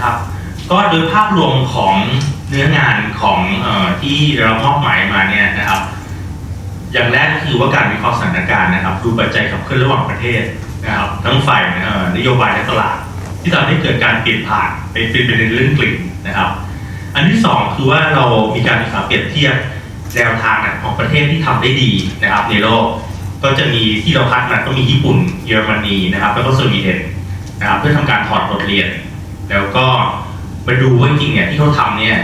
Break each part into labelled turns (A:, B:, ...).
A: นะครับ ก็โดยภาพรวมของเนื้องานของออที่เรามอบหมายมาเนี่ยนะครับ อย่างแรกก็คือว่าการวิเคราะห์สถานการณ์นะครับ ดูปัจจัยขับเคลื่อนระหว่างประเทศนะครับ ทั้งฝ่ายนโยบายและตลาด ที่ทำให้เกิดการเปลี่ยนผ่านไปเป็นเป็นเรื่องกลิ่นนะครับ อันที่สองคือว่าเรามีการศึกษาเปรียบเทียบแนวทางของประเทศที่ทำได้ดีนะครับในโลกก็จะมีที่เราคัดมาก็มีญี่ปุ่นเยอรมนีนะครับ แล้วก็สวีเดนนะครับเพื่อทำการถอดบทเรียน แล้วก็มาดูว่าจริงๆเนี่ยที่เขาทำเนี่ย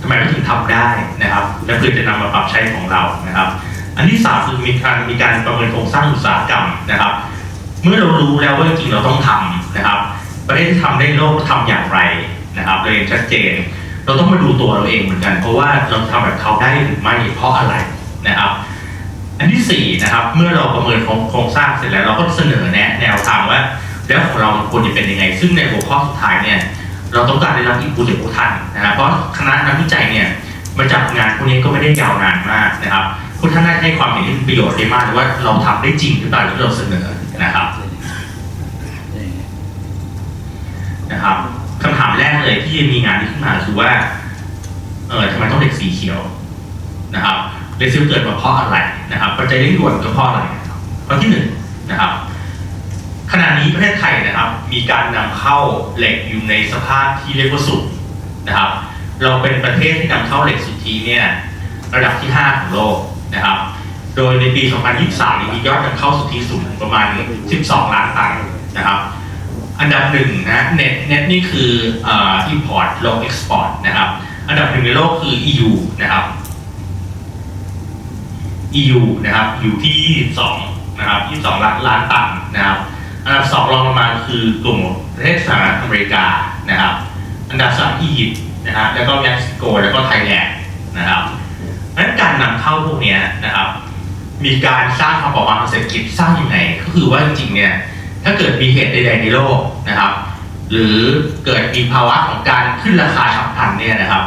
A: ทำไมเขาถึงทำได้นะครับ และเพื่อจะนำมาปรับใช้ของเรานะครับ อันที่สามคือมีการมีการประเมินโครงสร้างอุตสาหกรรมนะครับ เมื่อเรารู้แล้วว่าจริงเราต้องทำนะครับ ประเทศที่ทำได้โลกทำอย่างไรนะครับเราเห็นชัดเจน เราต้องมาดูตัวเราเองเหมือนกัน เพราะว่าเราทำแบบเขาได้หรือไม่เพราะอะไรนะครับ อันที่สี่นะครับ เมื่อเราประเมินโครงสร้างเสร็จแล้วเราก็เสนอแนะแนวทางว่า แล้วของเรามันควรจะเป็นยังไง ซึ่งในหัวข้อสุดท้ายเนี่ยเราต้องการได้รับอินพุตจากพวกท่านนะครับเพราะคณะนักวิจัยเนี่ยมาจับงานพวกนี้ก็ไม่ได้ยาวนานมากนะครับพวกท่านน่าจะให้ความเห็นที่เป็นประโยชน์ได้มากว่าเราทำได้จริงหรือเปล่าที่เราเสนอนะครับนะครับคำถามแรกเลยที่มีงานนี้ขึ้นมาคือว่าเออทำไมต้องเด็กสีเขียวนะครับเรซิลเกิดมาเพราะอะไรนะครับปัจจัยเร่งด่วนก็เพราะอะไรครับข้อที่หนึ่งนะครับ ขณะนี้ประเทศไทยนะครับ มีการนำเข้าเหล็กอยู่ในสภาพที่เรียกว่าสุดนะครับ เราเป็นประเทศที่นำเข้าเหล็กสุทธิเนี่ยระดับที่ 5 ของโลกนะครับ โดยในปี 2023 มียอดนำเข้าสุทธิสูงประมาณ 12 ล้านตันนะครับ อันดับหนึ่งนะเน็ตเน็ตนี่คือเอ่อ import ลง export นะครับ อันดับหนึ่งในโลกคือ EU นะครับ EU นะครับอยู่ที่ 22 นะครับ 22 ล้านล้านตันนะครับ อันดับสองรองลงมาคือกลุ่มประเทศสหรัฐอเมริกานะครับ อันดับสามอียิปต์นะฮะแล้วก็เม็กซิโกแล้วก็ไทยแลนด์นะครับนั้นการนำเข้าพวกนี้นะครับ มีการสร้างความปลอดภัยทางเศรษฐกิจสร้างยังไงก็คือว่าจริงๆเนี่ยถ้าเกิดมีเหตุใดๆในโลกนะครับ หรือเกิดมีภาวะของการขึ้นราคาฉับพลันเนี่ยนะครับ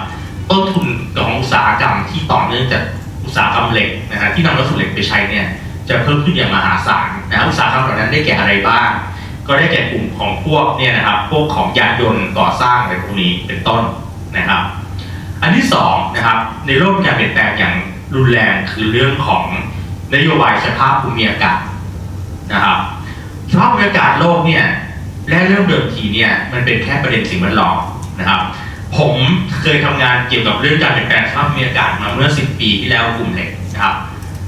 A: ต้นทุนของอุตสาหกรรมที่ต่อเนื่องจากอุตสาหกรรมเหล็กนะฮะที่นำวัสดุเหล็กไปใช้เนี่ย จะเพิ่มขึ้นอย่างมหาศาลนะอุตสาหกรรมเหล่านั้นได้แก่อะไรบ้าง ก็ได้แก่กลุ่มของพวกเนี่ยนะครับพวกของยานยนต์ก่อสร้างอะไรพวกนี้เป็นต้นนะครับ อันที่สองนะครับในโลกการเปลี่ยนแปลงอย่างรุนแรงคือเรื่องของนโยบายสภาพภูมิอากาศนะครับสภาพบรรยากาศโลกเนี่ยและเริ่มเดิมทีเนี่ยมันเป็นแค่ประเด็นสิ่งแวดล้อมนะครับ ผมเคยทำงานเกี่ยวกับเรื่องการเปลี่ยนแปลงสภาพบรรยากาศมาเมื่อ 10 ปีที่แล้วกลุ่มเหล็กนะครับ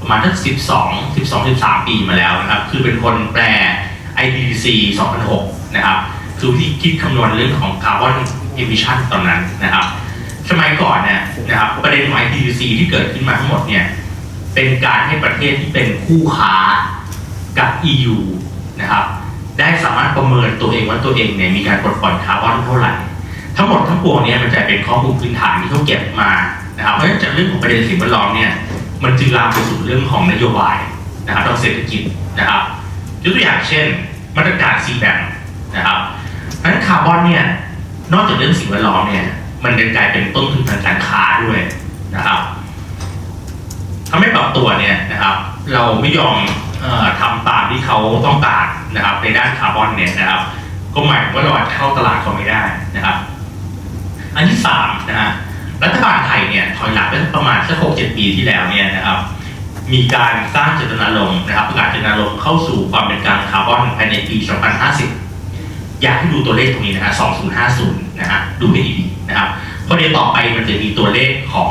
A: ประมาณทั้ง12 12 13 ปีมาแล้วนะครับ คือเป็นคนแปล IPCC 2006 นะครับ คือวิธีคิดคำนวณเรื่องของคาร์บอนเอมิชันตอนนั้นนะครับ สมัยก่อนเนี่ยนะครับประเด็นของ IPCC ที่เกิดขึ้นมาทั้งหมดเนี่ย เป็นการให้ประเทศที่เป็นคู่ค้ากับ EU นะครับ ได้สามารถประเมินตัวเองว่าตัวเองเนี่ยมีการปลดปล่อยคาร์บอนเท่าไหร่ ทั้งหมดทั้งปวงเนี่ยมันจะเป็นข้อมูลพื้นฐานที่เขาเก็บมานะครับ เพราะฉะนั้นจากเรื่องของประเด็นสิ่งแวดล้อมเนี่ย มันจึงลามไปสู่เรื่องของนโยบายนะครับทางเศรษฐกิจนะครับยกตัวอย่างเช่น มาตรการซีแบงนะครับนั้นคาร์บอนเนี่ยนอกจากเรื่องสิ่งแวดล้อมเนี่ยมันยังกลายเป็นต้นทุนทางการค้าด้วยนะครับทำให้ปรับตัวเนี่ยนะครับ เราไม่ยอมออทำตามที่เขาต้องการนะครับ ในด้านคาร์บอนเนี่ยนะครับ ก็หมายถึงว่าเราอาจะเข้าตลาดเขาไม่ได้นะครับ อันที่สามนะฮะ รัฐบาลไทยเนี่ยถอยหลังไปประมาณสักหกเจ็ดปีที่แล้วเนี่ยนะครับมีการสร้างเจตนารมณ์นะครับประกาศเจตนารมณ์เข้าสู่ความเป็นกลางคาร์บอนภายในปี 2050 อยากให้ดูตัวเลขตรงนี้นะฮะ2050 นะฮะดูให้ดีๆนะครับเพราะเดี๋ยวต่อไปมันจะมีตัวเลขของ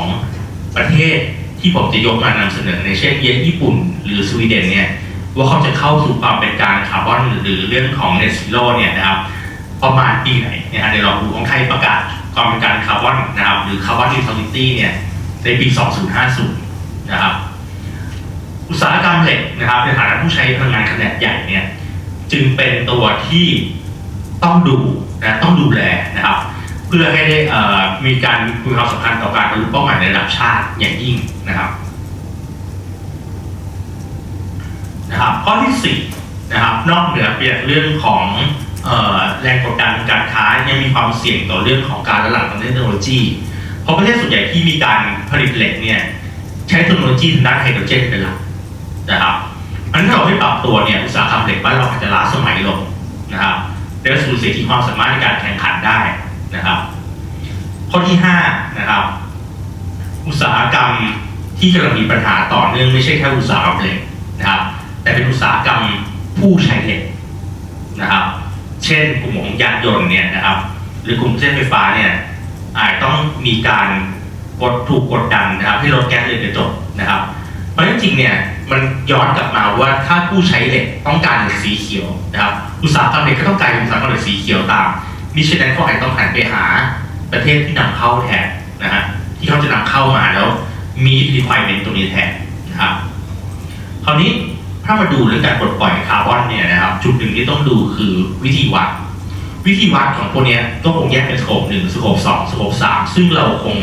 A: ประเทศที่ผมจะยกมานำเสนอในเช่นเยอญี่ปุ่น หรือสวีเดนเนี่ยว่าเขาจะเข้าสู่ความเป็นกลางคาร์บอนหรือเรื่องของ net zero เนี่ยนะครับประมาณปีไหนนะฮะเดี๋ยวเราดูของไทยประกาศ ความเป็นกางคาร์บอนนะครับหรือคาร์บอน neutrality เนี่ยในปี 2050 นะครับ อุตสาหกรรมเหล็กนะครับในฐานะผู้ใช้พลังงานขนาดใหญ่เนี่ยจึงเป็นตัวที่ต้องดูนะต้องดูแลนะครับ เพื่อให้ได้มีการมีความสำคัญต่อการบรรลุเป้าหมายในระดับชาติอย่างยิ่งนะครับนะครับข้อที่สี่นะครับนอกเหนือเปลี่ยนเรื่องของ แรงกดดันการค้ายังมีความเสี่ยงต่อเรื่องของการละลังทางเทคโนโลยี เพราะประเทศส่วนใหญ่ที่มีการผลิตเหล็กเนี่ยใช้เทคโนโลยีทางด้านไฮโดรเจนเป็นหลักนะครับอันนั้นถ้าเราไม่ปรับตัวเนี่ยอุตสาหกรรมเหล็กบ้านเราอาจจะล้าสมัยลงนะครับและสูญเสียที่ความสามารถในการแข่งขันได้นะครับ ข้อที่5นะครับ อุตสาหกรรมที่กำลังมีปัญหาต่อเนื่องไม่ใช่แค่อุตสาหกรรมเหล็กนะครับ แต่เป็นอุตสาหกรรมผู้ใช้เหล็กนะครับ เช่นกลุ่มของยานยนต์เนี่ยนะครับ หรือกลุ่มเส้นไฟฟ้าเนี่ยอาจต้องมีการกดถูกกดดันนะครับให้ลดแก๊สเรือนกระจกนะครับ เพราะจริงๆเนี่ยมันย้อนกลับมาว่าถ้าผู้ใช้เหล็กต้องการเหล็กสีเขียวนะครับอุตสาหกรรมเหล็กก็ต้องการอุตสาหกรรมเหล็กสีเขียวตามมิฉะนั้นก็อาจต้องหันไปหาประเทศที่นำเข้าแทนนะฮะที่เขาจะนำเข้ามาแล้วมี requirement ตรงนี้แทนนะครับคราวนี้ ถ้ามาดูเรื่องการปลดปล่อยคาร์บอนเนี่ยนะครับจุดหนึ่งที่ต้องดูคือวิธีวัด วิธีวัดของพวกนี้ก็คงแยกเป็นสโคปหนึ่งสโคปสองสโคปสามซึ่งเราคง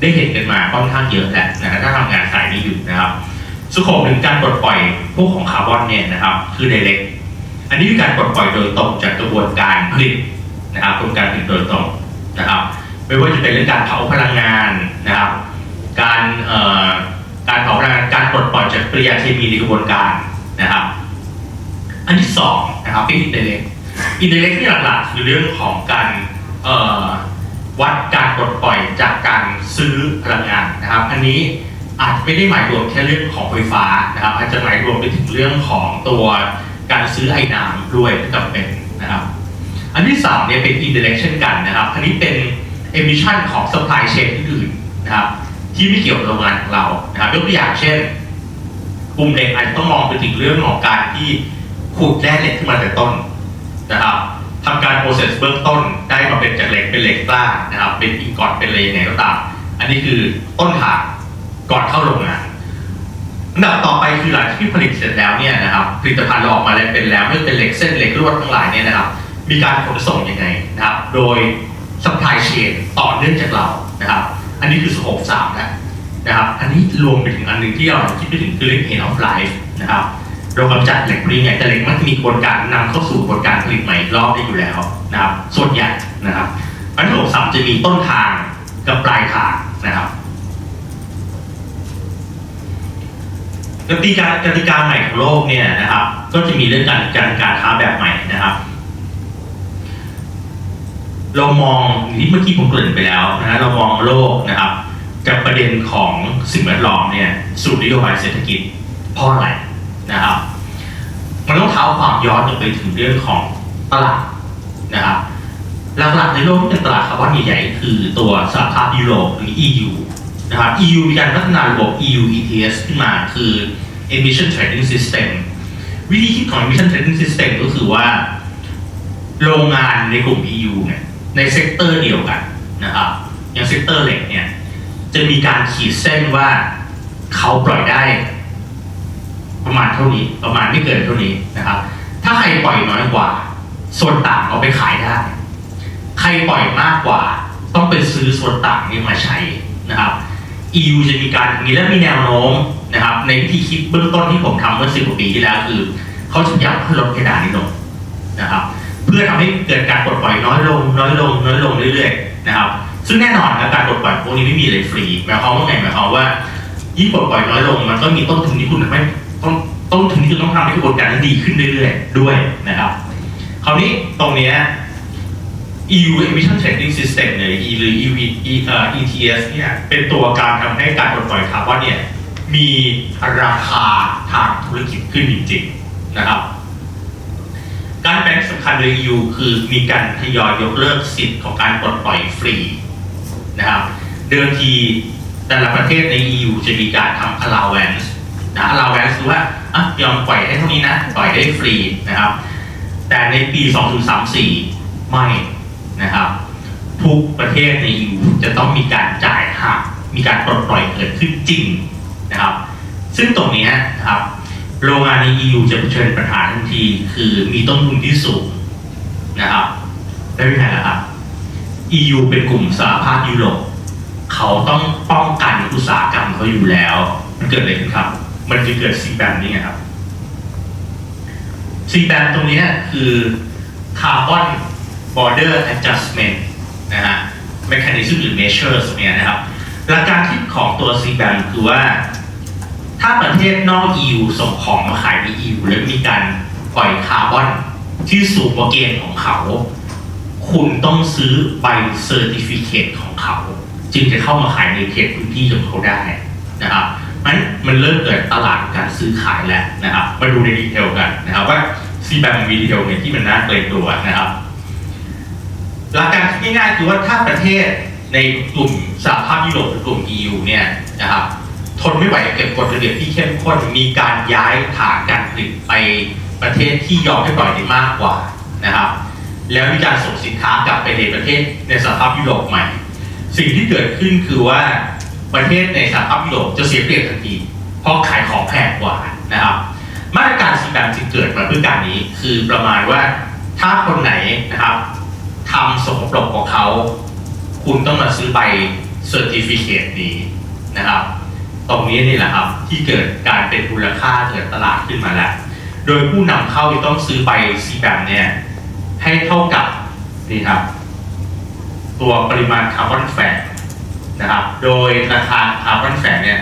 A: ได้เห็นกันมาค่อนข้างเยอะแหละนะฮะถ้าทำงานสายนี้อยู่นะครับสโคปหนึ่งการปลดปล่อยพวกของคาร์บอนเนี่ยนะครับคือ direct อันนี้คือการปลดปล่อยโดยตรงจากกระบวนการผลิตนะครับกระบวนการผลิตโดยตรงนะครับไม่ว่าจะเป็นเรื่องการเผาพลังงานนะครับ การเอ่อการเผาพลังงานการปลดปล่อยจากปฏิกิริยาเคมีในกระบวนการนะครับ อันที่สองนะครับเป็นอินเดเล็กอินเดเล็กที่หลักๆคือเรื่องของการวัดการปลดปล่อยจากการซื้อพลังงานนะครับ อันนี้อาจจะไม่ได้หมายรวมแค่เรื่องของไฟฟ้านะครับ อาจจะหมายรวมไปถึงเรื่องของตัวการซื้อไอ้น้ำด้วยจำเป็นนะครับ อันที่สามเนี่ยเป็น indirect เช่นกันนะครับ อันนี้เป็น emission ของ supply chain อื่นนะครับ ที่ไม่เกี่ยวกับโรงงานของเรานะครับยกตัวอย่างเช่นกลุ่มเหล็กอาจจะต้องมองไปถึงเรื่องของการที่ ขุดแร่เหล็กขึ้นมาแต่ต้นนะครับทำการ process เบื้องต้นได้มาเป็นจากเหล็กเป็นเหล็กกล้านะครับ เป็นอิงกอตเป็นอะไรยังไงก็ตามอันนี้คือต้นทางก่อนเข้าโรงงานอันดับต่อไปคือหลังที่ผลิตเสร็จแล้วเนี่ยนะครับผลิตภัณฑ์เราออกมาแล้วเป็นแล้วไม่ว่าเป็นเหล็กเส้นเหล็กลวดทั้งหลายเนี่ยนะครับ มีการขนส่งยังไงนะครับ โดย supply chain ต่อเนื่องจากเรานะครับ อันนี้คือสโคปสามแล้วนะครับ อันนี้รวมไปถึงอันหนึ่งที่เราคิดไปถึงคือเรื่อง end of life นะครับ เรากำจัดเหล็กพวกนี้ไงแต่เหล็กมันจะมีกระบวนการนำเข้าสู่กระบวนการผลิตใหม่รอบได้อยู่แล้วนะครับ ส่วนใหญ่นะครับอันที่สโคปสามจะมีต้นทางกับปลายทางนะครับกติกากติกาใหม่ของโลกเนี่ยนะครับ ก็จะมีเรื่องการการการค้าแบบใหม่นะครับ เรามองที่เมื่อกี้ผมเกริ่นไปแล้วนะเรามองโลกนะครับจากประเด็นของสิ่งแวดล้อมเนี่ยสู่นโยบายเศรษฐกิจเพราะอะไร นะครับมันต้องเท้าความย้อนลับไปถึงเรื่องของตลาดนะครับหลักๆในโลกที่เป็นตลาดคาร์บอนใหญ่ๆคือตัวสหภาพยุโรปหรือ EU นะครับ EU มีการพัฒนาระบบ EU ETS ขึ้นมาคือ Emission Trading System วิธีคิดของ Emission Trading System ก็คือว่า โรงงานในกลุ่ม EU เนี่ยในเซกเตอร์เดียวกันนะครับอย่างเซกเตอร์เหล็กเนี่ยจะมีการขีดเส้นว่าเขาปล่อยได้ ประมาณเท่านี้ประมาณไม่เกินเท่านี้นะครับ ถ้าใครปล่อยน้อยกว่า ส่วนต่างเอาไปขายได้ ใครปล่อยมากกว่า ต้องไปซื้อส่วนต่างนี้มาใช้นะครับ EU จะมีการมีและมีแนวโน้มนะครับในวิธีคิดเบื้องต้นที่ผมทำเมื่อสิบกว่าปีที่แล้วคือเขาจะอยากให้ลดเพดานนี้ลงนะครับ เพื่อทำให้เกิดการปลดปล่อยน้อยลง น้อยลง น้อยลงเรื่อยๆนะครับ ซึ่งแน่นอนนะการปลดปล่อยพวกนี้ไม่มีอะไรฟรีหมายความว่าไงหมายความว่ายิ่งปลดปล่อยน้อยลง มันก็มีต้นทุนที่คุณไม่ ต้องต้นทุนที่คุณต้องทำให้กระบวนการนั้นดีขึ้นเรื่อยๆด้วยนะครับ คราวนี้ตรงเนี้ย EU Emission Trading System เนี่ยหรือ EU ETS เนี่ยเป็นตัวการทำให้การปลดปล่อยคาร์บอนเนี่ยมีราคาทางธุรกิจขึ้นจริงๆนะครับ การแบ่งสำคัญใน EU คือมีการทยอยยกเลิกสิทธิ์ของการปลดปล่อยฟรีนะครับ เดิมทีแต่ละประเทศใน EU จะมีการทำ allowance นะ allowance คือว่าอะยอมปล่อยได้เท่านี้นะปล่อยได้ฟรีนะครับ แต่ในปี 2034 ไม่นะครับ ทุกประเทศใน EU จะต้องมีการจ่ายหักมีการปลดปล่อยเกิดขึ้นจริงนะครับ ซึ่งตรงนี้นะครับโรงงานใน EU จะเผชิญปัญหาทันที คือมีต้นทุนที่สูงนะครับได้ไม่แพ้แล้วครับ EU เป็นกลุ่มสหภาพยุโรปเขาต้องป้องกันอุตสาหกรรมเขาอยู่แล้ว มันเกิดอะไรขึ้นครับ มันจะเกิดสิ่งแบบนี้ไงครับสิ่งแบบตรงนี้คือ Carbon Border Adjustment นะฮะ Mechanism หรือ Measures เนี่ยนะครับ หลักการคิดของตัว c b a m คือว่า ถ้าประเทศนอก EU ส่งของมาขายใน EU แล้วมีการปล่อยคาร์บอนที่สูงกว่าเกณฑ์ของเขา คุณต้องซื้อใบเซอร์ติฟิเคตของเขา จึงจะเข้ามาขายในเขตพื้นที่ของเขาได้นะครับ มันมันเริ่มเกิดตลาดการซื้อขายแล้วนะครับมาดูในดีเทลกันนะครับว่าซีแบมมีดีเทลเนี่ยที่มันน่าเกรงกลัวนะครับหลักการง่ายๆคือว่าถ้าประเทศในกลุ่มสหภาพยุโรปหรือกลุ่ม EU เนี่ยนะครับทนไม่ไหวกับเก็บกฎระเบียบที่เข้มข้นมีการย้ายฐานการผลิตไปประเทศที่ยอมให้ปล่อยได้มากกว่านะครับ แล้วมีการส่งสินค้ากลับไปในประเทศในสหภาพยุโรปใหม่ สิ่งที่เกิดขึ้นคือว่า ประเทศในสหภาพยุโรปจะเสียเปรียบทันทีเพราะขายของแพงกว่านะครับมาตรการสีแบบจึงเกิดมาเพื่อการนี้คือประมาณว่าถ้าคนไหนนะครับทำสกปรกของเขา คุณต้องมาซื้อใบเซอร์ติฟิเคตนี้นะครับ ตรงนี้นี่แหละครับที่เกิดการเป็นมูลค่าเกิดตลาดขึ้นมาแล้ว โดยผู้นำเข้าจะต้องซื้อใบซีแบมเนี่ยให้เท่ากับนี่ครับ ตัวปริมาณคาร์บอนแฝง นะครับ โดยราคาคาร์บอนแฝงเนี่ย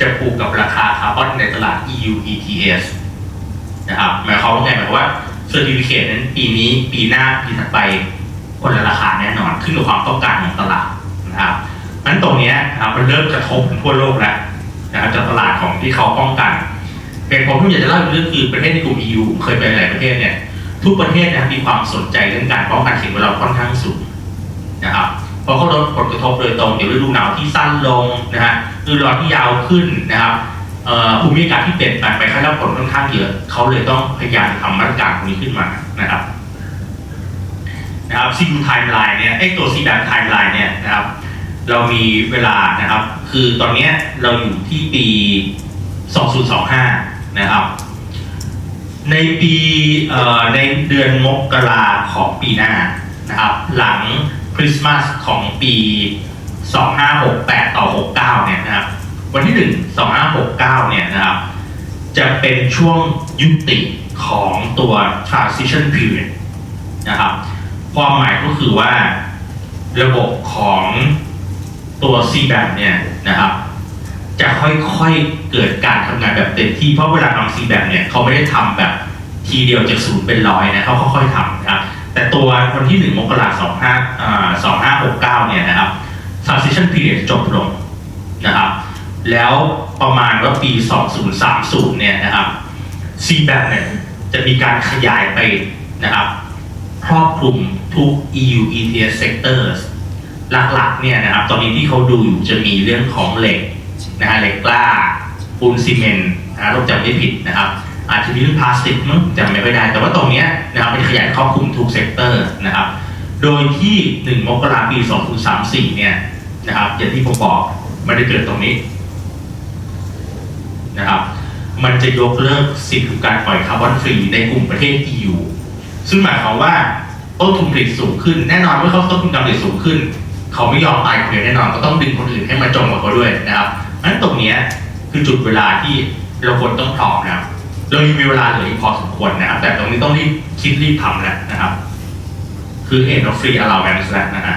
A: จะผูกกับราคาคาร์บอนในตลาด EU ETS นะครับหมายความว่าไงหมายความว่าเซอร์ติฟิเคตนั้นปีนี้ปีหน้าปีถัดไปคนละราคาแน่นอนขึ้นกับความต้องการของตลาดนะครับนั้นตรงนี้นะครับมันเริ่มกระทบทั่วโลกแล้วนะครับจากตลาดของที่เขาป้องกันเป็นผมที่อยากจะเล่าเรื่องคือประเทศในกลุ่ม EU เคยไปหลายประเทศเนี่ยทุกประเทศนะมีความสนใจเรื่องการป้องกันสิ่งแวดล้อมค่อนข้างสูงนะครับ เพราะเขาลดผลกระทบโดยตรงเดี๋ยวฤดูหนาวที่สั้นลงนะฮะฤดูร้อนที่ยาวขึ้นนะครับอ่อภูมิอากาศที่เปลี่ยนแปลงไปเขาได้รับผลค่อนข้างเยอะเขาเลยต้องพยายามทำมาตรการตรงนี้ขึ้นมานะครับนะครับซีดูไทม์ไลน์เนี่ยไอ้ตัวซีแบบไทม์ไลน์เนี่ยนะครับเรามีเวลานะครับ คือตอนนี้เราอยู่ที่ปี 2025 นะครับ ในปีในเดือนมกราของปีหน้านะครับ หลัง คริสต์มาสของปี 2568 ต่อ 69 เนี่ยนะครับ วันที่ 1 2569 เนี่ยนะครับ จะเป็นช่วงยุติของตัว transition period นะครับ ความหมายก็คือว่าระบบของตัว c b a m เนี่ยนะครับ จะค่อยๆเกิดการทำงานแบบเต็มที่ เพราะเวลาทำ c b a m เนี่ยเขาไม่ได้ทำแบบทีเดียวจากศูนย์เป็นร้อยนะเขาค่อยๆทำนะครับ แต่ตัววันที่ 1 มกราคม25อ่า2569 เนี่ยนะครับ transition period จบลงนะครับ แล้วประมาณว่าปี 2030 เนี่ยนะครับ c b a m เนี่ยจะมีการขยายไปนะครับครอบคลุมทุก EU ETS sectors หลักๆ เนี่ยนะครับ ตอนนี้ที่เขาดูอยู่จะมีเรื่องของเหล็กนะฮะเหล็กกล้าปูนซีเมนต์นะถ้าจำไม่ผิดนะครับ อาจจะมีเรื่องพลาสติกมั้งจำไม่ค่อยได้ แต่ว่าตรงนี้นะครับมันขยายครอบคลุมทุกเซกเตอร์นะครับ โดยที่ 1 มกราคมปี 2034 เนี่ยนะครับอย่างที่ผมบอกมันจะเกิดตรงนี้นะครับ มันจะยกเลิกสิทธิการปล่อยคาร์บอนฟรีในกลุ่มประเทศ EU ซึ่งหมายความว่าต้นทุนผลิตสูงขึ้น แน่นอนเมื่อเขาต้นทุนการผลิตสูงขึ้น เขาไม่ยอมตายคนเดียวแน่นอนก็ต้องดึงคนอื่นให้มาจมกับเขาด้วยนะครับนั้นตรงนี้คือจุดเวลาที่เราควรต้องพร้อมนะครับ เรายังมีเวลาเหลืออีกพอสมควรนะครับ แต่ตรงนี้ต้องรีบคิดรีบทำแล้วนะครับ คือ end of free allowance แล้วนะฮะ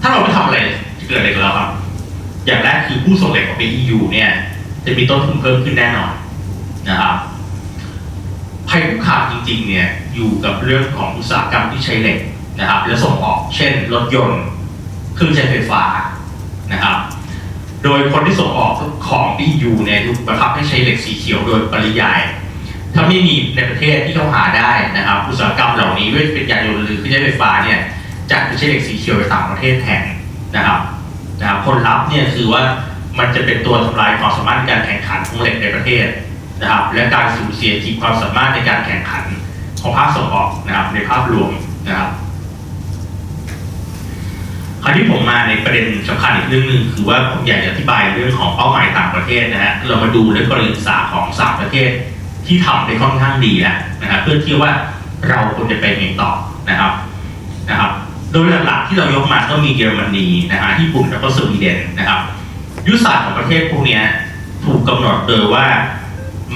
A: ถ้าเราไม่ทำอะไรจะเกิดอะไรกับเราครับ อย่างแรกคือผู้ส่งเหล็กออกไป EU เนี่ยจะมีต้นทุนเพิ่มขึ้นแน่นอนนะครับภัยคุกคามจริงๆเนี่ยอยู่กับเรื่องของอุตสาหกรรมที่ใช้เหล็กนะครับ และส่งออกเช่น รถยนต์ เครื่องใช้ไฟฟ้านะครับ โดยคนที่ส่งออกของ EU เนี่ยถูกบังคับให้ใช้เหล็กสีเขียวโดยปริยาย ถ้าไม่มีในประเทศที่เขาหาได้นะครับอุตสาหกรรมเหล่านี้ไม่ว่าจะเป็นยานยนต์หรือเครื่องใช้ไฟฟ้าเนี่ยจะไปใช้เหล็กสีเขียวไปต่างประเทศแทนนะครับนะครับผลลัพธ์เนี่ยคือว่ามันจะเป็นตัวทำลายความสามารถในการแข่งขันของเหล็กในประเทศนะครับ และการสูญเสียขีดความสามารถในการแข่งขันของภาคส่งออกนะครับในภาพรวมนะครับ ราวนี้ผมมาในประเด็นสำคัญอีกเรื่องหนึ่งคือว่าผมอยากจะอธิบายเรื่องของเป้าหมายต่างประเทศนะฮะเรามาดูเรื่องกรณีศึกษาของสามประเทศที่ทำได้ค่อนข้างดีแล้วนะครับเพื่อที่ว่าเราควรจะไปยังต่อนะครับนะครับ โดยหลักๆที่เรายกมาก็มีเยอรมนีนะฮะญี่ปุ่นแล้วก็สวีเดนนะครับยุทธศาสตร์ของประเทศพวกนี้ถูกกำหนดโดยว่า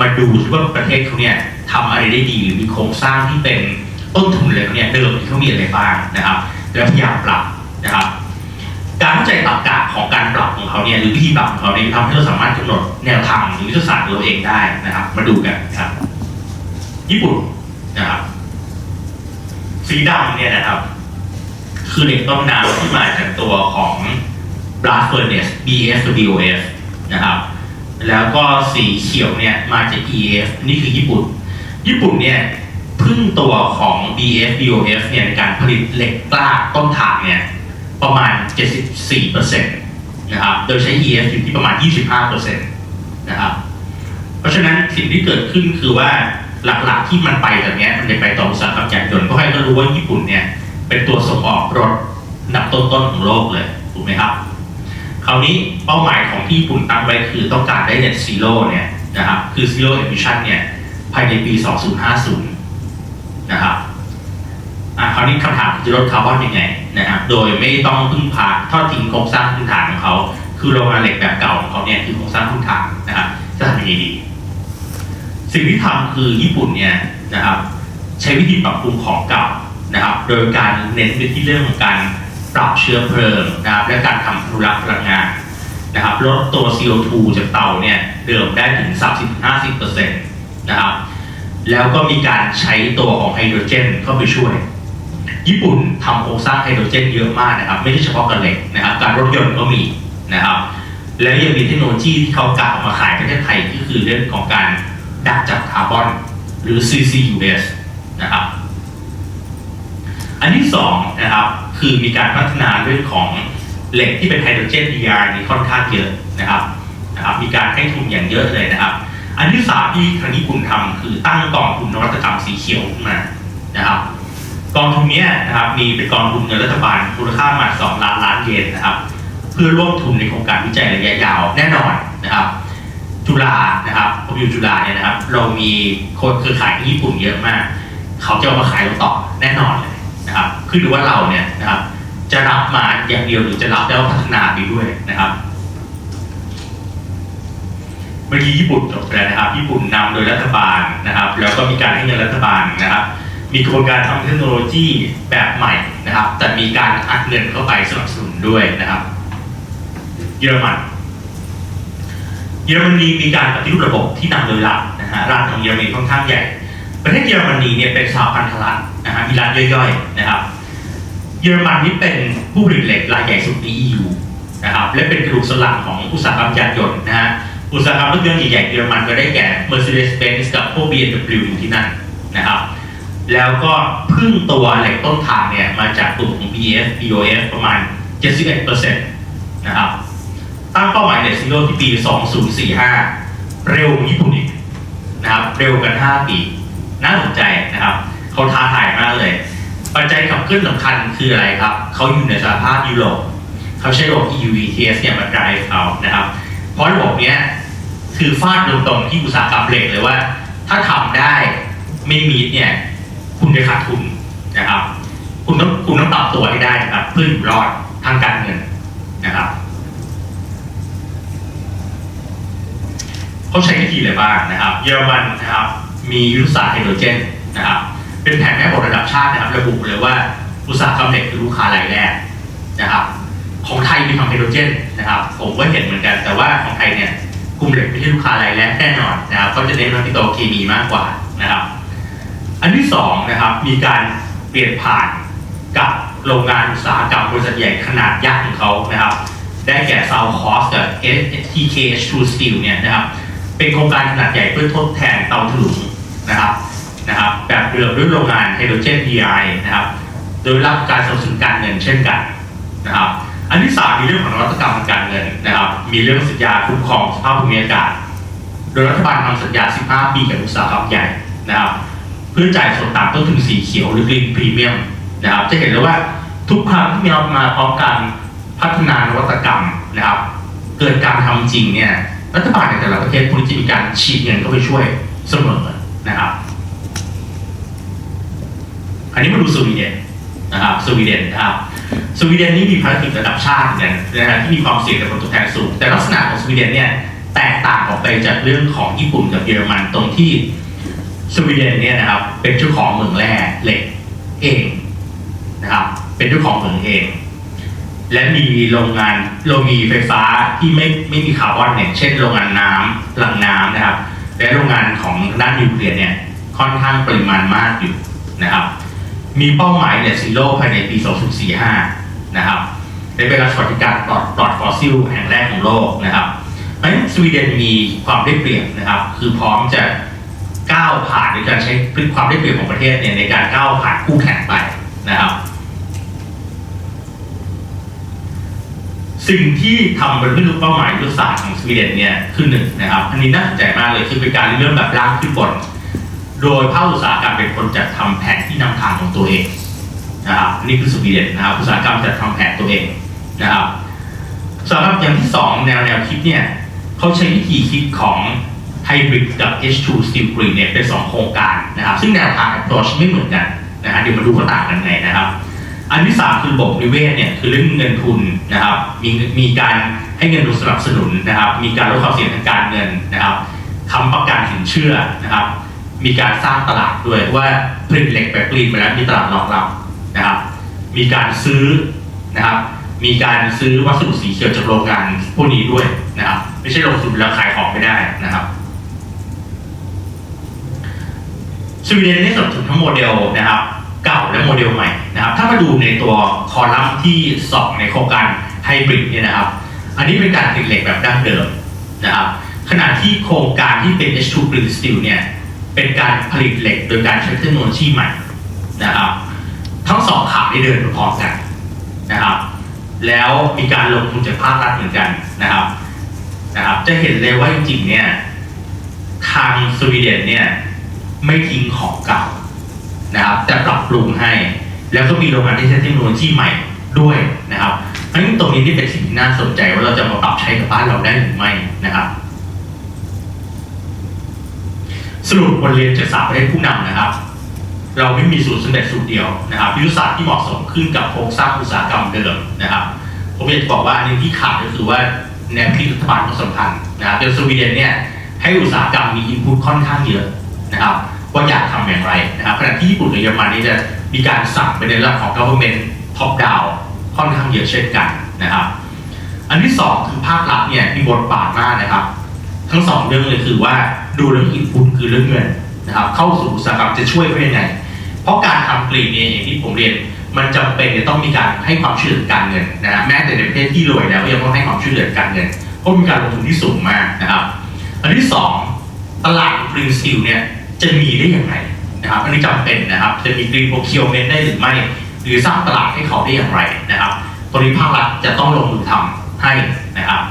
A: มาดูว่าประเทศเขาเนี่ยทำอะไรได้ดีหรือมีโครงสร้างที่เป็นต้นทุนเลยเนี่ยเดิมที่เขามีอะไรบ้างนะครับ แล้วพยายามปรับนะครับ การเข้าใจตรรกะของการปรับของเขาเนี่ยหรือวิธีปรับของเขาเนี่ยทำให้เราสามารถกำหนดแนวทางหรือยุทธศาสตร์ของเราเองได้นะครับ มาดูกันครับ ญี่ปุ่นนะครับ สีดำเนี่ยนะครับ คือเหล็กต้นน้ำที่มาจากตัวของ blast furnace BSWF นะครับ แล้วก็สีเขียวเนี่ยมาจาก EF นี่คือญี่ปุ่น ญี่ปุ่นเนี่ยพึ่งตัวของ BSBOF เนี่ยในการผลิตเหล็กกล้าต้นทางเนี่ย ประมาณ 74%นะครับ โดยใช้ EF อยู่ที่ประมาณ 25%นะครับ เพราะฉะนั้นสิ่งที่เกิดขึ้นคือว่าหลักๆที่มันไปแบบเนี้ยมันจะไปต่ออุตสาหกรรมยานยนต์เพราะใครก็รู้ว่าญี่ปุ่นเนี่ยเป็นตัวส่งออกรถนับต้นๆของโลกเลยถูกไหมครับคราวนี้เป้าหมายของที่ญี่ปุ่นตั้งไว้คือต้องการได้ net zero เนี่ยนะครับคือ zero emission เนี่ยภายในปี 2050 นะครับอะคราวนี้คำถามคือจะลดคาร์บอนยังไง นะครับโดยไม่ต้องพึ่งพาทอดทิ้งโครงสร้างพื้นฐานของเขา คือโรงงานเหล็กแบบเก่าของเขาเนี่ยคือโครงสร้างพื้นฐานนะครับจะทำยังไงดีสิ่งที่ทำคือญี่ปุ่นเนี่ยนะครับใช้วิธีปรับปรุงของเก่านะครับ โดยการเน้นไปที่เรื่องของการปรับเชื้อเพลิงนะครับและการทำอนุรักษ์พลังงานนะครับลดตัว CO2 จากเตาเนี่ยเดิมได้ถึง 30-50%นะครับแล้วก็มีการใช้ตัวของไฮโดรเจนเข้าไปช่วย ญี่ปุ่นทำโครงสร้างไฮโดรเจนเยอะมากนะครับ ไม่ใช่เฉพาะกับเหล็กนะครับ การรถยนต์ก็มีนะครับ แล้วยังมีเทคโนโลยีที่เขากล่าวมาขายประเทศไทยก็คือเรื่องของการดักจับคาร์บอนหรือ CCUS นะครับ อันที่สองนะครับคือมีการพัฒนาเรื่องของเหล็กที่เป็นไฮโดรเจน DR นี่ค่อนข้างเยอะนะครับนะครับ มีการให้ทุนอย่างเยอะเลยนะครับ อันที่สามที่ทางญี่ปุ่นทำคือตั้งกองทุนนวัตกรรมสีเขียวขึ้นมานะครับ กองทุนเนี้ยนะครับมีเป็นกองทุนเงินรัฐบาลมูลค่าประมาณ2ล้านล้านเยนนะครับ เพื่อร่วมทุนในโครงการวิจัยระยะยาวแน่นอนนะครับ จุฬานะครับผมอยู่จุฬาเนี่ยนะครับ เรามีคนเครือข่ายที่ญี่ปุ่นเยอะมาก เขาจะเอามาขายเราต่อแน่นอนเลยนะครับคือดูว่าเราเนี่ยนะครับจะรับมาอย่างเดียวหรือจะรับแล้วพัฒนาไปด้วยนะครับเมื่อกี้ญี่ปุ่นจบไปแล้วนะครับ ญี่ปุ่นนำโดยรัฐบาลนะครับ แล้วก็มีการให้เงินรัฐบาลนะครับ มีกระบวนการทำเทคโนโลยีแบบใหม่นะครับ แต่มีการอัดเงินเข้าไปสนับสนุนด้วยนะครับ เยอรมันเยอรมนีมีการปฏิรูประบบที่นำโดยรัฐนะฮะรัฐของเยอรมนีค่อนข้างใหญ่ ประเทศเยอรมนีเนี่ยเป็นสหพันธรัฐนะฮะมีรัฐย่อยๆนะครับ เยอรมันนี่เป็นผู้ผลิตเหล็กรายใหญ่สุดใน EU นะครับและเป็นกระดูกสันหลังของอุตสาหกรรมยานยนต์นะฮะอุตสาหกรรมรถยนต์ใหญ่ๆเยอรมันก็ได้แก่ Mercedes-Benz กับพวก BMW อยู่ที่นั่นนะครับ แล้วก็พึ่งตัวเหล็กต้นทางเนี่ยมาจากกลุ่มของ BF BOF ประมาณ 71%นะครับตั้งเป้าหมาย Net Zero ที่ปี 2045 เร็วกว่าญี่ปุ่นอีกนะครับเร็วกัน 5 ปี น่าสนใจนะครับเขาท้าทายมากเลย ปัจจัยขับเคลื่อนสำคัญคืออะไรครับ เขาอยู่ในสหภาพยุโรปเขาใช้ระบบ EU ETS เนี่ยมา drive เขานะครับ เพราะระบบเนี้ยคือฟาดตรงๆที่อุตสาหกรรมเหล็กเลยว่า ถ้าทำได้ไม่มีเนี่ย คุณจะขาดทุนนะครับ คุณต้องคุณต้องปรับตัวให้ได้นะครับเพื่ออยู่รอดทางการเงินนะครับเขาใช้วิธีอะไรบ้างนะครับ เยอรมันนะครับ มียุทธศาสตร์ไฮโดรเจนนะครับ เป็นแผนแม่บทระดับชาตินะครับ ระบุเลยว่าอุตสาหกรรมเหล็กคือลูกค้ารายแรกนะครับ ของไทยมีทำไฮโดรเจนนะครับ ผมก็เห็นเหมือนกัน แต่ว่าของไทยเนี่ยกลุ่มเหล็กไม่ใช่ลูกค้ารายแรกแน่นอนนะครับเขาจะเน้นเรื่องที่ตัวเคมีมากกว่านะครับ อันที่สองนะครับมีการเปลี่ยนผ่านกับโรงงานอุตสาหกรรมบริษัทใหญ่ขนาดยักษ์ของเขานะครับ ได้แก่ South Coast กับ STK True Steel เนี่ยนะครับเป็นโครงการขนาดใหญ่เพื่อทดแทนเตาถลุงนะครับนะครับแบบเดิมด้วยโรงงานไฮโดรเจน DI นะครับโดยรับการสนับสนุนการเงินเช่นกันนะครับอันที่สามมีเรื่องของนวัตกรรมการเงินนะครับมีเรื่องสัญญาคุ้มครองสภาพภูมิอากาศ โดยรัฐบาลทำสัญญา 15 ปีกับอุตสาหกรรมใหญ่นะครับ พื่อจ่ายส่วนต่างต้นทุนสีเขียวหรือ Green Premium นะครับจะเห็นเลยว่าทุกครั้งที่มีเรามาพร้อมการพัฒนานวัตกรรมนะครับ เกิดการทำจริงเนี่ยรัฐบาลในแต่ละประเทศควรจะมีการฉีดเงินเข้าไปช่วยเสมอนะครับ อันนี้มาดูสวีเดนนะครับสวีเดนนะครับสวีเดนนี่มีภารกิจระดับชาติเหมือนกันนะฮะที่มีความเสี่ยงต่อผลตอบแทนสูง แต่ลักษณะของสวีเดนเนี่ยแตกต่างออกไปจากเรื่องของญี่ปุ่นกับเยอรมันตรงที่ สวีเดนเนี่ยนะครับเป็นเจ้าของเหมืองแร่เหล็กเองนะครับเป็นเจ้าของเหมืองเอง และมีโรงงานโรงมีไฟฟ้าที่ไม่ไม่มีคาร์บอนเนี่ยเช่นโรงงานน้ำพลังน้ำนะครับ และโรงงานของด้านนิวเคลียร์เนี่ยค่อนข้างปริมาณมากอยู่นะครับ มีเป้าหมายเนี่ยซีโร่ภายในปี 2045 นะครับได้เป็นรัฐสวัสดิการปลอดปลอดฟอสซิลแห่งแรกของโลกนะครับเพราะฉะนั้นสวีเดนมีความได้เปรียบนะครับ คือพร้อมจะ ก้าวผ่านในการใช้ความได้เปรียบของประเทศเนี่ยในการก้าวผ่านคู่แข่งไปนะครับสิ่งที่ทำเป็นเรื่องเป้าหมายยุทธศาสตร์ของสวีเดนเนี่ยคือหนึ่งนะครับ อันนี้น่าสนใจมากเลยคือเป็นการเริ่มแบบล่างขึ้นบน โดยภาคอุตสาหกรรมเป็นคนจัดทำแผนที่นำทางของตัวเองนะครับอันนี่คือสวีเดนนะครับอุตสาหกรรมจัดทำแผนตัวเองนะครับสำหรับอย่างที่สองแนวแนวคิดเนี่ยเขาใช้วิธีคิดของ ไฮบริดกับ H2 Steel Green เนี่ยเป็นสองโครงการนะครับ ซึ่งแนวทาง approach ไม่เหมือนกันนะฮะเดี๋ยวมาดูว่าต่างกันไงนะครับ อันที่สามคือระบบนิเวศเนี่ยคือเรื่องเงินทุนนะครับ มีมีการให้เงินทุนสนับสนุนนะครับ มีการลดความเสี่ยงทางการเงินนะครับคำประกันสินเชื่อนะครับ มีการสร้างตลาดด้วยว่าผลิตเหล็กแบบกรีนมาแล้วมีตลาดรองรับนะครับ มีการซื้อนะครับ มีการซื้อวัสดุสีเขียวจากโรงงานพวกนี้ด้วยนะครับ ไม่ใช่ลงทุนแล้วขายของไม่ได้นะครับ สวีเดนได้สนับสนุนทั้งโมเดลนะครับเก่าและโมเดลใหม่นะครับ ถ้ามาดูในตัวคอลัมน์ที่ 2 ในโครงการไฮบริดเนี่ยนะครับ อันนี้เป็นการผลิตเหล็กแบบดั้งเดิมนะครับ ขณะที่โครงการที่เป็น H2 Green Steel เนี่ยเป็นการผลิตเหล็กโดยการใช้เทคโนโลยีใหม่นะครับ ทั้งสองขาได้เดินพร้อมกันนะครับ แล้วมีการลงทุนจากภาครัฐเหมือนกันนะครับนะครับ จะเห็นเลยว่าจริงๆเนี่ยทางสวีเดนเนี่ย ไม่ทิ้งของเก่านะครับจะปรับปรุงให้ แล้วก็มีโรงงานที่ใช้เทคโนโลยีใหม่ด้วยนะครับเพราะฉะนั้นตรงนี้ที่เป็นสิ่งที่น่าสนใจว่าเราจะมาปรับใช้กับบ้านเราได้หรือไม่นะครับ สรุปบทเรียนจากสามประเทศผู้นำนะครับ เราไม่มีสูตรสำเร็จสูตรเดียวนะครับยุทธศาสตร์ที่เหมาะสมขึ้นกับโครงสร้างอุตสาหกรรมเดิมนะครับผมอยากจะบอกว่าอันนี้ที่ขาดก็คือว่าแนวคิดรัฐบาลก็สำคัญนะครับโดยสวีเดนเนี่ยให้อุตสาหกรรมมีอินพุตค่อนข้างเยอะ นะครับว่าอยากทำอย่างไรนะครับขณะที่ญี่ปุ่นกับเยอรมันนี่จะมีการสั่งไปในระดับของ government top down ค่อนข้างเยอะเช่นกันนะครับ อันที่สองคือภาครัฐเนี่ยมีบทบาทมากนะครับ ทั้งสองเรื่องเลยคือว่าดูเรื่องอินพุตคือเรื่องเงินนะครับ เข้าสู่อุตสาหกรรมจะช่วยเขายังไง เพราะการทำกรีนเนี่ยอย่างที่ผมเรียนมันจำเป็นจะต้องมีการให้ความช่วยเหลือการเงินนะฮะแม้แต่ในประเทศที่รวยแล้วก็ยังต้องให้ความช่วยเหลือการเงินเพราะมีการลงทุนที่สูงมากนะครับ อันที่สองตลาดกรีนสตีลเนี่ย จะมีได้อย่างไรนะครับอันนี้จำเป็นนะครับ จะมีกรีนโ r เคียวเมนได้หรือไม่ หรือสร้างตลาดให้เขาได้อย่างไรนะครับตรงนี้ภาครัฐจะต้องลงมือทำให้นะครับ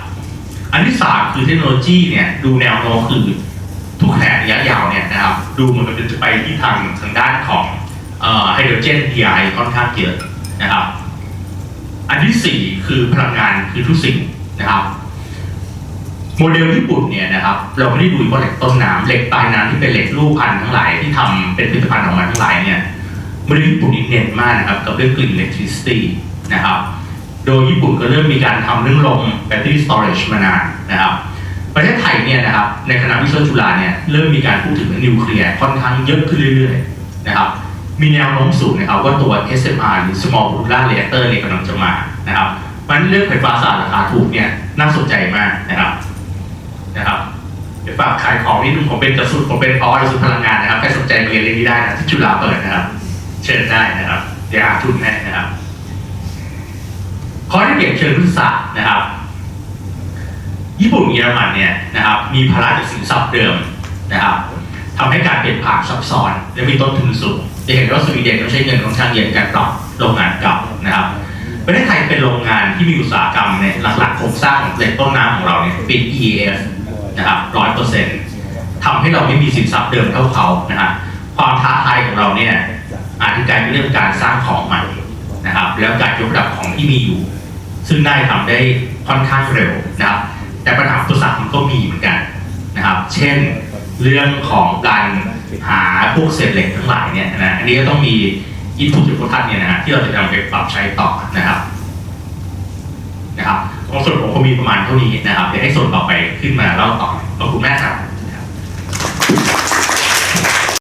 A: อันที่สามคือเทคโนโลยีเนี่ยดูแนวโน้มคือทุกแผนระยะยาวเนี่ยนะครับ ดูเหมือนมันจะไปที่ทางทางด้านของไฮโดรเจน PI ค่อนข้างเยอะนะครับ อันที่สี่คือพลังงานคือทุกสิ่งนะครับ โมเดลญี่ปุ่นเนี่ยนะครับเราไม่ได้ดูว่าเหล็กต้นน้ำเหล็กปลายน้ำที่เป็นเหล็กรูปพันธุ์ทั้งหลายที่ทำเป็นผลิตภัณฑ์ออกมาทั้งหลายเนี่ยโมเดลญี่ปุ่นนี่เน้นมากนะครับกับเรื่องกลิ่น electricity นะครับโดยญี่ปุ่นก็เริ่มมีการทำเรื่องลม battery storage มานานนะครับประเทศไทยเนี่ยนะครับในคณะวิศวจุฬาเนี่ยเริ่มมีการพูดถึงนิวเคลียร์ค่อนข้างเยอะขึ้นเรื่อยๆนะครับมีแนวโน้มสูงนะครับว่าตัว SMR หรือ small modular reactor เนี่ยกำลังจะมานะครับเพราะฉะนั้นเรื่องไฟฟ้าสะอาดราคาถูกเนี่ยน่าสนใจมากนะครับ นะครับเดี๋ยวฝากขายของนิดนึงผมเป็นกระสุนผมเป็นพอสุดพลังงานนะครับใครสนใจมาเรียนเรื่องนี้ได้นะที่จุฬาเปิดนะครับ เชิญได้นะครับเดี๋ยวหาทุนให้นะครับข้อที่เปรียบเชิงยุทธศาสตร์นะครับ ญี่ปุ่นเยอรมันเนี่ยนะครับ มีภาระจากสินทรัพย์เดิมนะครับทำให้การเปลี่ยนผ่านซับซ้อนและมีต้นทุนสูงจะเห็นว่าสวีเดนต้องใช้เงินค่อนข้างเยอะในการปรับโรงงานเก่านะครับประเทศไทยเป็นโรงงานที่มีอุตสาหกรรมในหลักๆโครงสร้างของเหล็กต้นน้ำของเราเนี่ยเป็น EAF นะครับร้อยเปอร์เซ็นต์ทำให้เราไม่มีสินทรัพย์เดิมเท่าเขานะครับความท้าทายของเราเนี่ยอาจจะกลายเป็นเรื่องการสร้างของใหม่นะครับ แล้วการยกระดับของที่มีอยู่ ซึ่งได้ทำได้ค่อนข้างเร็วนะครับ แต่ปัญหาอุปสรรคมันก็มีเหมือนกันนะครับ เช่นเรื่องของการหาพวกเศษเหล็กทั้งหลายเนี่ยนะอันนี้ก็ต้องมีอินพุตจากพวกท่านเนี่ยนะฮะที่เราจะนำไปปรับใช้ต่อนะครับนะครับ ของส่วนผมคงมีประมาณเท่านี้นะครับเดี๋ยวให้ส่วนต่อไปขึ้นมาเล่าต่อขอบคุณแม่ครับ